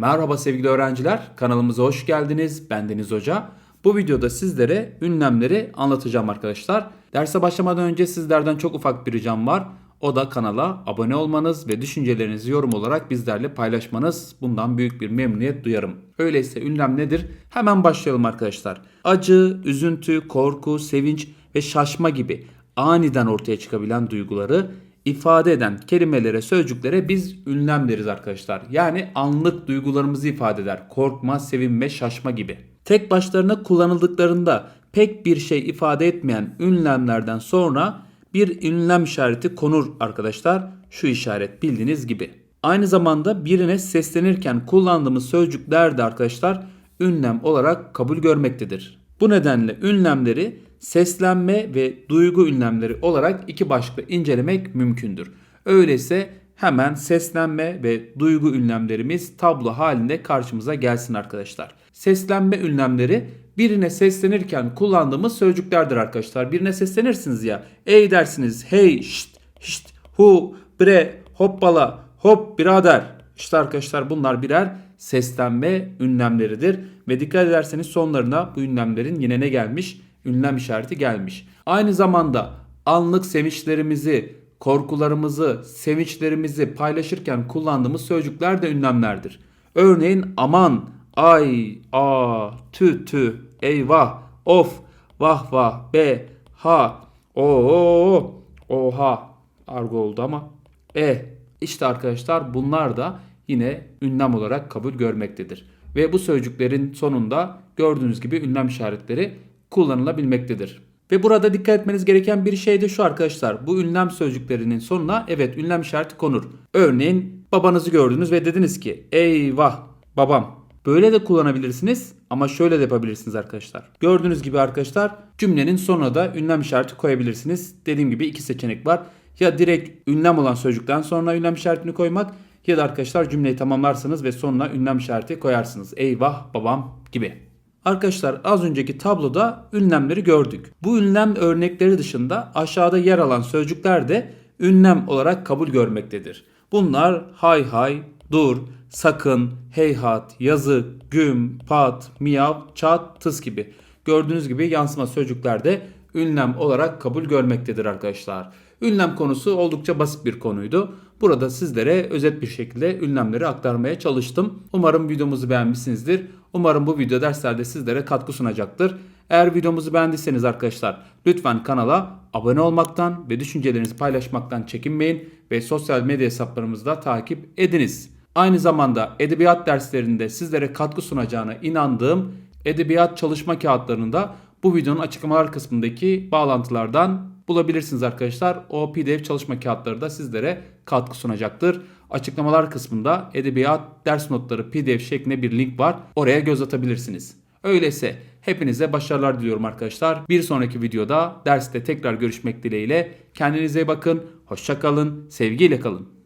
Merhaba sevgili öğrenciler, kanalımıza hoş geldiniz. Ben Deniz Hoca. Bu videoda sizlere ünlemleri anlatacağım arkadaşlar. Derse başlamadan önce sizlerden çok ufak bir ricam var. O da kanala abone olmanız ve düşüncelerinizi yorum olarak bizlerle paylaşmanız. Bundan büyük bir memnuniyet duyarım. Öyleyse ünlem nedir? Hemen başlayalım arkadaşlar. Acı, üzüntü, korku, sevinç ve şaşma gibi aniden ortaya çıkabilen duyguları ifade eden kelimelere, sözcüklere biz ünlem deriz arkadaşlar. Yani anlık duygularımızı ifade eder. Korkma, sevinme, şaşma gibi. Tek başlarına kullanıldıklarında pek bir şey ifade etmeyen ünlemlerden sonra bir ünlem işareti konur arkadaşlar. Şu işaret bildiğiniz gibi. Aynı zamanda birine seslenirken kullandığımız sözcükler de arkadaşlar ünlem olarak kabul görmektedir. Bu nedenle ünlemleri seslenme ve duygu ünlemleri olarak iki başlıkla incelemek mümkündür. Öyleyse hemen seslenme ve duygu ünlemlerimiz tablo halinde karşımıza gelsin arkadaşlar. Seslenme ünlemleri birine seslenirken kullandığımız sözcüklerdir arkadaşlar. Birine seslenirsiniz ya. Ey dersiniz, hey, şşt, şşt, hu, bre, hoppala, hop birader. İşte arkadaşlar bunlar birer seslenme ünlemleridir. Ve dikkat ederseniz sonlarına bu ünlemlerin yine ne gelmiş? Ünlem işareti gelmiş. Aynı zamanda anlık sevinçlerimizi, korkularımızı, sevinçlerimizi paylaşırken kullandığımız sözcükler de ünlemlerdir. Örneğin aman, ay, a, tü tü, eyvah, of, vah vah, be, ha, o, o, oha. Argo oldu ama. E, işte arkadaşlar bunlar da yine ünlem olarak kabul görmektedir. Ve bu sözcüklerin sonunda gördüğünüz gibi ünlem işaretleri kullanılabilmektedir. Ve burada dikkat etmeniz gereken bir şey de şu arkadaşlar. Bu ünlem sözcüklerinin sonuna evet ünlem işareti konur. Örneğin babanızı gördünüz ve dediniz ki eyvah babam. Böyle de kullanabilirsiniz ama şöyle de yapabilirsiniz arkadaşlar. Gördüğünüz gibi arkadaşlar cümlenin sonuna da ünlem işareti koyabilirsiniz. Dediğim gibi iki seçenek var. Ya direkt ünlem olan sözcükten sonra ünlem işaretini koymak ya da arkadaşlar cümleyi tamamlarsınız ve sonuna ünlem işareti koyarsınız. Eyvah babam gibi. Arkadaşlar az önceki tabloda ünlemleri gördük. Bu ünlem örnekleri dışında aşağıda yer alan sözcükler de ünlem olarak kabul görmektedir. Bunlar hay hay, dur, sakın, heyhat, yazık, güm, pat, miyav, çat, tıs gibi. Gördüğünüz gibi yansıma sözcükler de ünlem olarak kabul görmektedir arkadaşlar. Ünlem konusu oldukça basit bir konuydu. Burada sizlere özet bir şekilde ünlemleri aktarmaya çalıştım. Umarım videomuzu beğenmişsinizdir. Umarım bu video derslerde sizlere katkı sunacaktır. Eğer videomuzu beğendiyseniz arkadaşlar lütfen kanala abone olmaktan ve düşüncelerinizi paylaşmaktan çekinmeyin ve sosyal medya hesaplarımızda takip ediniz. Aynı zamanda edebiyat derslerinde sizlere katkı sunacağına inandığım edebiyat çalışma kağıtlarını da bu videonun açıklamalar kısmındaki bağlantılardan bulabilirsiniz arkadaşlar. O PDF çalışma kağıtları da sizlere katkı sunacaktır. Açıklamalar kısmında edebiyat ders notları PDF şeklinde bir link var. Oraya göz atabilirsiniz. Öyleyse hepinize başarılar diliyorum arkadaşlar. Bir sonraki videoda derste tekrar görüşmek dileğiyle. Kendinize bakın. Hoşçakalın. Sevgiyle kalın.